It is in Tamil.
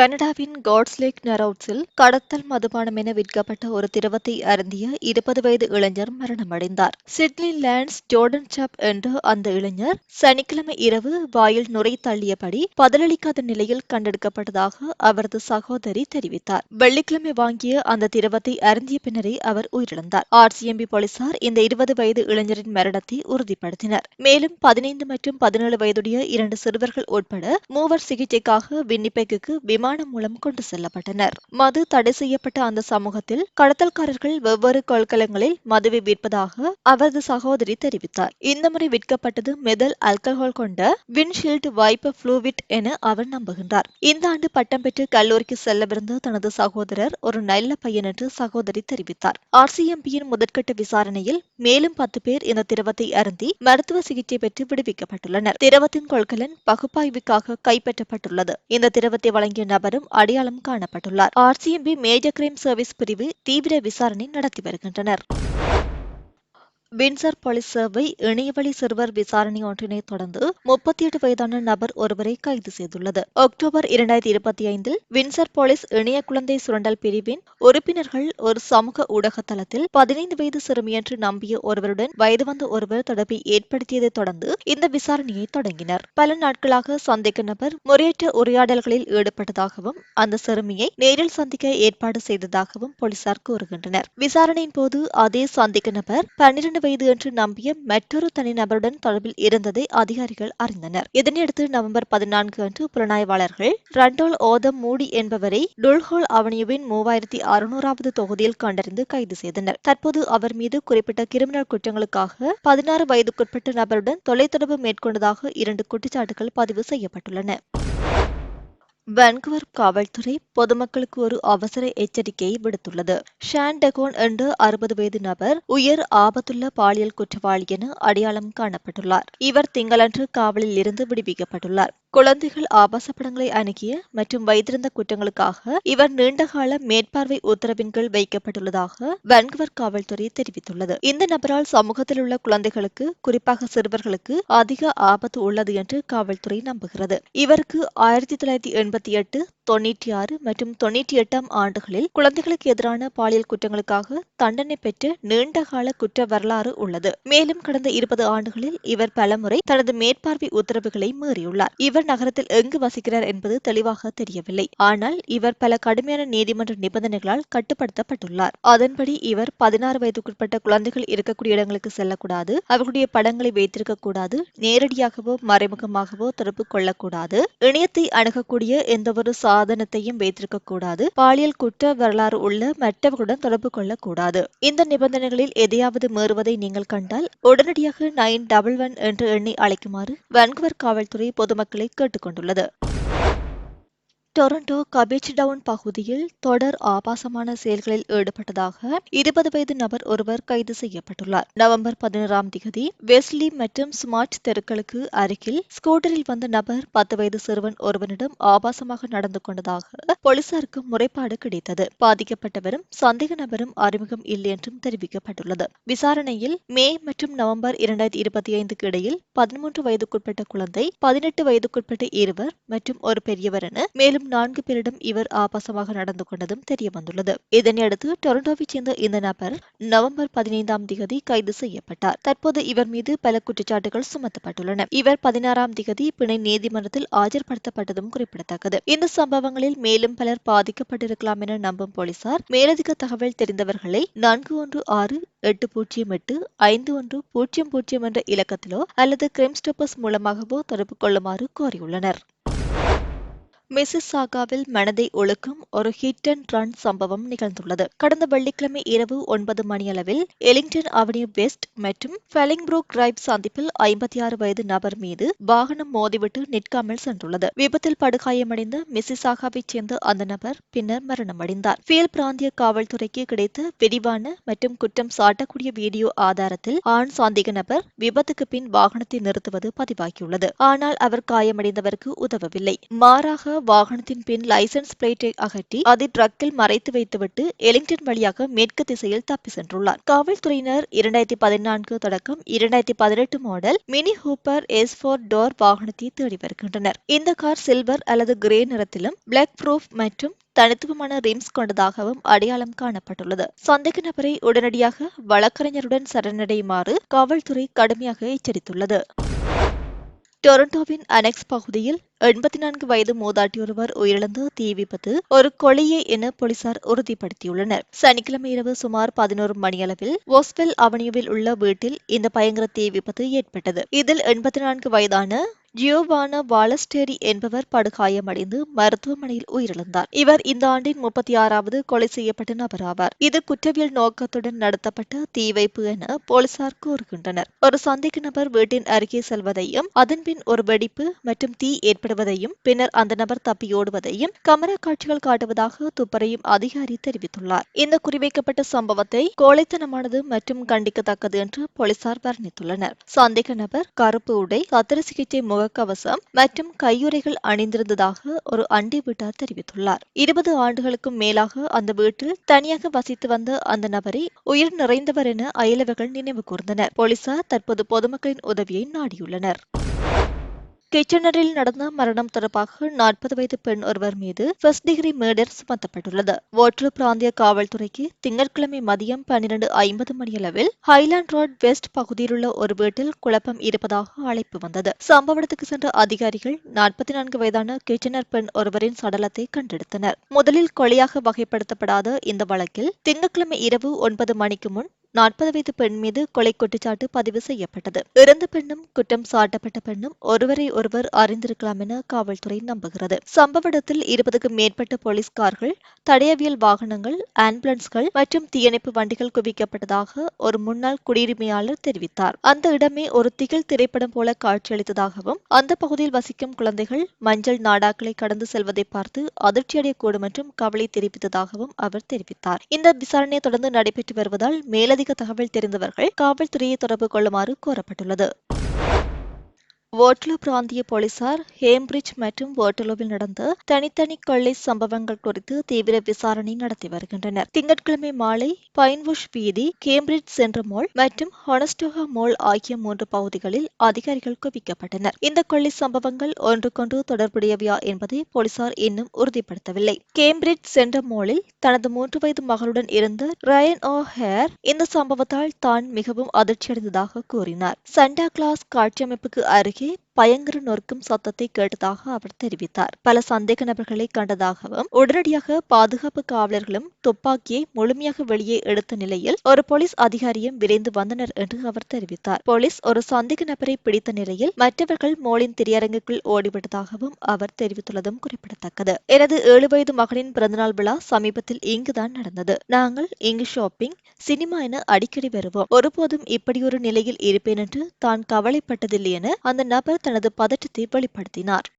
கனடாவின் காட்ஸ்லேக் நெரவுட்ஸில் கடத்தல் மதுபானம் என விற்கப்பட்ட ஒரு திரவத்தை அருந்திய இருபது வயது இளைஞர் மரணமடைந்தார். சிட்னி லேண்ட்ஸ் ஜோர்டன் சாப் என்ற அந்த இளைஞர் சனிக்கிழமை இரவு வாயில் நுரை தள்ளியபடி பதிலளிக்காத நிலையில் கண்டெடுக்கப்பட்டதாக அவரது சகோதரி தெரிவித்தார். வெள்ளிக்கிழமை வாங்கிய அந்த திரவத்தை அருந்திய பின்னரே அவர் உயிரிழந்தார். ஆர்சிஎம்பி போலீசார் இந்த இருபது வயது இளைஞரின் மரணத்தை உறுதிப்படுத்தினர். மேலும் பதினைந்து மற்றும் பதினேழு வயதுடைய இரண்டு சிறுவர்கள் உட்பட மூவர் சிகிச்சைக்காக வின்னிபெக்கு விமானம் மூலம் கொண்டு செல்லப்பட்டனர். மது தடை செய்யப்பட்ட அந்த சமூகத்தில் கடத்தல்காரர்கள் வெவ்வேறு கொள்கலங்களில் மதுவை விற்பதாக அவரது சகோதரி தெரிவித்தார். இந்த முறை விற்கப்பட்டது மெதல் ஆல்கஹால் கொண்ட வின்ஷீல்ட் வைப்ப ஃப்ளூவிட் என அவர் நம்புகின்றார். இந்த ஆண்டு பட்டம் பெற்று கல்லூரிக்கு செல்லவிருந்த தனது சகோதரர் ஒரு நல்ல பையன் என்று சகோதரி தெரிவித்தார். ஆர்சிஎம்பியின் முதற்கட்ட விசாரணையில் மேலும் பத்து பேர் இந்த திரவத்தை அருந்தி மருத்துவ சிகிச்சை பெற்று விடுவிக்கப்பட்டுள்ளனர். திரவத்தின் கொள்கலன் பகுப்பாய்வுக்காக கைப்பற்றப்பட்டுள்ளது. இந்த திரவத்தை வழங்கிய நபரும் அடையாளம் காணப்பட்டுள்ளார். ஆர்சிஎம்பி மேஜர் கிரைம் சர்வீஸ் பிரிவு தீவிர விசாரணை நடத்தி வருகின்றனர். வின்சர் போலீஸ் சேவை இணையவழி சிறுவர் விசாரணை ஒன்றினை தொடர்ந்து முப்பத்தி எட்டு வயதான நபர் ஒருவரை கைது செய்துள்ளது. அக்டோபர் இரண்டாயிரத்தி இருபத்தி ஐந்தில் வின்சர் போலீஸ் இணைய குழந்தை சுரண்டல் பிரிவின் உறுப்பினர்கள் ஒரு சமூக ஊடக தளத்தில் பதினைந்து வயது சிறுமி என்று நம்பிய ஒருவருடன் வயது வந்த ஒருவர் தொடர்பை ஏற்படுத்தியதை தொடர்ந்து இந்த விசாரணையை தொடங்கினர். பல நாட்களாக சந்திக்க நபர் முறையற்ற உரையாடல்களில் ஈடுபட்டதாகவும் அந்த சிறுமியை நேரில் சந்திக்க ஏற்பாடு செய்ததாகவும் போலீசார் கூறுகின்றனர். விசாரணையின் போது அதே சந்திக்க நபர் பன்னிரண்டு வயது என்று நம்பிய மற்றொரு தனிநபருடன் தொடர்பில் இருந்ததை அதிகாரிகள் அறிந்தனர். இதனையடுத்து நவம்பர் பதினான்கு அன்று புலனாய்வாளர்கள் ரண்டோல் ஓதம் மூடி என்பவரை டுல்ஹோல் அவனியுவின் மூவாயிரத்தி அறுநூறாவது தொகுதியில் கண்டறிந்து கைது செய்தனர். தற்போது அவர் மீது குறிப்பிட்ட கிரிமினல் குற்றங்களுக்காக பதினாறு வயதுக்குட்பட்ட நபருடன் தொலைத்தொடர்பு மேற்கொண்டதாக இரண்டு குற்றச்சாட்டுகள் பதிவு செய்யப்பட்டுள்ளன. வான்குவர் காவல்துறை பொதுமக்களுக்கு ஒரு அவசர எச்சரிக்கையை விடுத்துள்ளது. ஷான் டெகோன் என்ற அறுபது வயது நபர் உயர் ஆபத்துள்ள பாலியல் குற்றவாளி என அடையாளம் காணப்பட்டுள்ளார். இவர் திங்களன்று காவலில் இருந்து விடுவிக்கப்பட்டுள்ளார். குழந்தைகள் ஆபாச படங்களை அணுகிய மற்றும் வைத்திருந்த குற்றங்களுக்காக இவர் நீண்டகால மேற்பார்வை உத்தரவின் கீழ் வைக்கப்பட்டுள்ளதாக வான்குவர் காவல்துறை தெரிவித்துள்ளது. இந்த நபரால் சமூகத்தில் உள்ள குழந்தைகளுக்கு குறிப்பாக சிறுவர்களுக்கு அதிக ஆபத்து உள்ளது என்று காவல்துறை நம்புகிறது. இவருக்கு ஆயிரத்தி தொள்ளாயிரத்தி எண்பத்தி எட்டு தொன்னூற்றி ஆறு மற்றும் தொன்னூற்றி எட்டாம் ஆண்டுகளில் குழந்தைகளுக்கு எதிரான பாலியல் குற்றங்களுக்காக தண்டனை பெற்ற நீண்டகால குற்ற வரலாறு உள்ளது. மேலும் கடந்த இருபது ஆண்டுகளில் இவர் பலமுறை தனது மேற்பார்வை உத்தரவுகளை மீறியுள்ளார். இவர் இவர் நகரத்தில் எங்கு வசிக்கிறார் என்பது தெளிவாக தெரியவில்லை. ஆனால் இவர் பல கடுமையான நீதிமன்ற நிபந்தனைகளால் கட்டுப்படுத்தப்பட்டுள்ளார். அதன்படி இவர் பதினாறு வயதுக்குட்பட்ட குழந்தைகள் இருக்கக்கூடிய இடங்களுக்கு செல்லக்கூடாது. அவர்களுடைய படங்களை வைத்திருக்க கூடாது. நேரடியாகவோ மறைமுகமாகவோ தொடர்பு கொள்ளக்கூடாது. இணையத்தை அணுகக்கூடிய எந்தவொரு சாதனத்தையும் வைத்திருக்க கூடாது. பாலியல் குற்ற வரலாறு உள்ள மற்றவர்களுடன் தொடர்பு கொள்ளக்கூடாது. இந்த நிபந்தனைகளில் எதையாவது மீறுவதை நீங்கள் கண்டால் உடனடியாக நைன் டபுள் ஒன் என்று எண்ணி அழைக்குமாறு வன்குவர் காவல்துறை பொதுமக்களை கேட்டுக்கொண்டுள்ளது. டொரண்டோ கபேஜ் டவுன் பகுதியில் தொடர் ஆபாசமான செயல்களில் ஈடுபட்டதாக இருபது வயது நபர் ஒருவர் கைது செய்யப்பட்டுள்ளார். நவம்பர் பதினோராம் தேதி வெஸ்லி மற்றும் ஸ்மார்ட் தெருக்களுக்கு அருகில் ஸ்கூட்டரில் வந்த நபர் பத்து வயது சிறுவன் ஒருவனிடம் ஆபாசமாக நடந்து கொண்டதாக போலீசாருக்கு முறைப்பாடு கிடைத்தது. பாதிக்கப்பட்டவரும் சந்தேக நபரும் அறிமுகம் இல்லை என்றும் தெரிவிக்கப்பட்டுள்ளது. விசாரணையில் மே மற்றும் நவம்பர் இரண்டாயிரத்தி இருபத்தி ஐந்துக்கு இடையில் பதிமூன்று வயதுக்குட்பட்ட குழந்தை பதினெட்டு வயதுக்குட்பட்ட இருவர் மற்றும் ஒரு பெரியவர் என மேலும் மேலும் நான்கு பேரிடம் இவர் ஆபாசமாக நடந்து கொண்டதும் தெரியவந்துள்ளது. இதனையடுத்து டொரண்டோவைச் சேர்ந்த இந்த நபர் நவம்பர் பதினைந்தாம் திகதி கைது செய்யப்பட்டார். தற்போது இவர் மீது பல குற்றச்சாட்டுகள் சுமத்தப்பட்டுள்ளன. இவர் பதினாறாம் திகதி பிணை நீதிமன்றத்தில் ஆஜர்படுத்தப்பட்டதும் குறிப்பிடத்தக்கது. இந்த சம்பவங்களில் மேலும் பலர் பாதிக்கப்பட்டிருக்கலாம் என நம்பும் போலீசார் மேலதிக தகவல் தெரிந்தவர்களை நான்கு ஒன்று ஆறு எட்டு பூஜ்ஜியம் எட்டு ஐந்து ஒன்று பூஜ்ஜியம் பூஜ்ஜியம் என்ற இலக்கத்திலோ அல்லது கிரைம் ஸ்டோப்பர்ஸ் மூலமாகவோ தொடர்பு கொள்ளுமாறு கோரியுள்ளனர். மிசிசாகாவில் மனதை ஒழுக்கும் ஒரு ஹிட் அண்ட் ரன் சம்பவம் நிகழ்ந்துள்ளது. கடந்த வெள்ளிக்கிழமை இரவு ஒன்பது மணியளவில் எலிங்டன் அவென்யூ வெஸ்ட் மற்றும் ஃபெலிங்ப்ரூக் டிரைவ் சந்திப்பில் ஐம்பத்தி ஆறு வயது நபர் மீது வாகனம் மோதிவிட்டு நிற்காமல் சென்றுள்ளது. விபத்தில் படுகாயமடைந்த மிசிசாகாவைச் சேர்ந்த அந்த நபர் பின்னர் மரணமடைந்தார். ஃபீல் பிராந்திய காவல்துறைக்கு கிடைத்த விரிவான மற்றும் குற்றம் சாட்டக்கூடிய வீடியோ ஆதாரத்தில் ஆண் சந்தேக நபர் விபத்துக்கு பின் வாகனத்தை நிறுத்துவது பதிவாகியுள்ளது. ஆனால் அவர் காயமடைந்தவருக்கு உதவவில்லை. மாறாக வாகனத்தின் பின் லைசன்ஸ் பிளேட்டை அகற்றி அதை ட்ரக்கில் மறைத்து வைத்துவிட்டு எலிங்டன் வழியாக மேற்கு திசையில் தப்பி சென்றுள்ளார். காவல்துறையினர் இரண்டாயிரத்தி பதினான்கு தொடக்கம் இரண்டாயிரத்தி பதினெட்டு model mini Cooper S four door வாகனத்தை தேடி வருகின்றனர். இந்த கார் சில்வர் அல்லது கிரே நிறத்திலும் பிளாக் ப்ரூஃப் மற்றும் தனித்துவமான ரிம்ஸ் கொண்டதாகவும் அடையாளம் காணப்பட்டுள்ளது. சந்தேக நபரை உடனடியாக வழக்கறிஞருடன் சரணடையுமாறு காவல்துறை கடுமையாக எச்சரித்துள்ளது. டொரண்டோவின் அனெக்ஸ் பகுதியில் எண்பத்தி நான்கு வயது மூதாட்டி ஒருவர் உயிரிழந்த தீ விபத்து ஒரு கொலையே என போலீசார் உறுதிப்படுத்தியுள்ளனர். சனிக்கிழமை இரவு சுமார் பதினோரு மணியளவில் ஓஸ்வெல் அவனியுவில் உள்ள வீட்டில் இந்த பயங்கர தீ விபத்து ஏற்பட்டது. இதில் எண்பத்தி நான்கு வயதான ஜியோவானா வாலஸ்டேரி என்பவர் படுகாயமடைந்து மருத்துவமனையில் உயிரிழந்தார். இவர் இந்த ஆண்டின் முப்பத்தி ஆறாவது கொலை செய்யப்பட்ட நபர் ஆவார் இது குற்றவியல் நோக்கத்துடன் நடத்தப்பட்ட தீ வைப்பு என போலீசார் கூறுகின்றனர். ஒரு சந்தேக நபர் வீட்டின் அருகே செல்வதையும் அதன்பின் ஒரு வெடிப்பு மற்றும் தீ ஏற்படுவதையும் பின்னர் அந்த நபர் தப்பியோடுவதையும் கமரா காட்சிகள் காட்டுவதாக துப்பறையும் அதிகாரி தெரிவித்துள்ளார். இந்த குறிவைக்கப்பட்ட சம்பவத்தை கோழைத்தனமானது மற்றும் கண்டிக்கத்தக்கது என்று போலீசார் வர்ணித்துள்ளனர். சந்தேக நபர் கருப்பு உடை சத்திர சிகிச்சை முகக்கவசம் மற்றும் கையுறைகள் அணிந்திருந்ததாக ஒரு அண்டை வீட்டார் தெரிவித்துள்ளார். இருபது ஆண்டுகளுக்கும் மேலாக அந்த வீட்டில் தனியாக வசித்து வந்த அந்த நபரை உயிர் நிறைந்தவர் என அயலவர்கள் நினைவு கூர்ந்தனர். போலீசார் தற்போது பொதுமக்களின் உதவியை நாடியுள்ளனர். கிச்சனரில் நடந்த மரணம் தொடர்பாக நாற்பது வயது பெண் ஒருவர் மீது ஃபர்ஸ்ட் டிகிரி மேடர் சுமத்தப்பட்டுள்ளது ஓட்ரு பிராந்திய காவல்துறைக்கு திங்கட்கிழமை மதியம் பன்னிரண்டு ஐம்பது மணியளவில் ஹைலாண்ட் ரோட் வெஸ்ட் பகுதியில் உள்ள ஒரு வீட்டில் குழப்பம் இருப்பதாக அழைப்பு வந்தது சம்பவ இடத்துக்கு சென்ற அதிகாரிகள் நாற்பத்தி நான்கு வயதான கிச்சனர் பெண் ஒருவரின் சடலத்தை கண்டெடுத்தனர் முதலில் கொலையாக வகைப்படுத்தப்படாத இந்த வழக்கில் திங்கட்கிழமை இரவு ஒன்பது மணிக்கு முன் நாற்பது வயது பெண் மீது கொலை குற்றச்சாட்டு பதிவு செய்யப்பட்டது. இறந்த பெண்ணும் குற்றம் சாட்டப்பட்ட பெண்ணும் ஒருவரை ஒருவர் அறிந்திருக்கலாம் என காவல்துறை நம்புகிறது. சம்பவ இடத்தில் இருபதுக்கும் மேற்பட்ட போலீஸ்கார்கள் தடயவியல் வாகனங்கள் ஆம்புலன்ஸ்கள் மற்றும் தீயணைப்பு வண்டிகள் குவிக்கப்பட்டதாக ஒரு முன்னாள் குடியுரிமையாளர் தெரிவித்தார். அந்த இடமே ஒரு திகில் திரைப்படம் போல காட்சியளித்ததாகவும் அந்த பகுதியில் வசிக்கும் குழந்தைகள் மஞ்சள் நாடாக்களை கடந்து செல்வதை பார்த்து அதிர்ச்சியடையக்கூடும் என்றும் கவலை தெரிவித்ததாகவும் அவர் தெரிவித்தார். இந்த விசாரணை தொடர்ந்து நடைபெற்று வருவதால் மேலதிக தகவல் தெரிந்தவர்கள் காவல்துறையை தொடர்பு கொள்ளுமாறு கோரப்பட்டுள்ளது. ஓட்லோ பிராந்திய போலீசார் ஹேம்பிரிட்ஜ் மற்றும் ஓட்டலோவில் நடந்த தனித்தனி கொள்ளை சம்பவங்கள் குறித்து தீவிர விசாரணை நடத்தி வருகின்றனர். திங்கட்கிழமை மாலை பைன்வுஷ் வீதி கேம்பிரிட்ஜ் சென்ற மோல் மற்றும் ஹொனஸ்டோகா மோல் ஆகிய மூன்று பகுதிகளில் அதிகாரிகள் குவிக்கப்பட்டனர். இந்த கொள்ளை சம்பவங்கள் ஒன்றுக்கொன்று தொடர்புடையவையா என்பதை போலீசார் இன்னும் உறுதிப்படுத்தவில்லை. கேம்பிரிட்ஜ் சென்ற மோலில் தனது மூன்று வயது மகளுடன் இருந்த ரயன் ஓ ஹேர் இந்த சம்பவத்தால் தான் மிகவும் அதிர்ச்சியடைந்ததாக கூறினார். சண்டா கிளாஸ் காட்சியமைப்புக்கு அருகே chết. பயங்கர நொறுக்கும் சத்தத்தை கேட்டதாக அவர் தெரிவித்தார். பல சந்தேக நபர்களை கண்டதாகவும் உடனடியாக பாதுகாப்பு காவலர்களும் துப்பாக்கியை முழுமையாக வெளியே எடுத்த நிலையில் ஒரு போலீஸ் அதிகாரியும் விரைந்து வந்தனர் என்று அவர் தெரிவித்தார். போலீஸ் ஒரு சந்தேக நபரை பிடித்த நிலையில் மற்றவர்கள் மோலின் திரையரங்குக்குள் ஓடிவிட்டதாகவும் அவர் தெரிவித்துள்ளதும் குறிப்பிடத்தக்கது. எனது ஏழு வயது மகனின் பிறந்தநாள் விழா சமீபத்தில் இங்குதான் நடந்தது. நாங்கள் இங்கு ஷாப்பிங் சினிமா என அடிக்கடி வருவோம். ஒருபோதும் இப்படி ஒரு நிலையில் இருப்பேன் என்று தான் கவலைப்பட்டதில்லை என அந்த நபர் தனது பதற்றத்தை வெளிப்படுத்தினார்.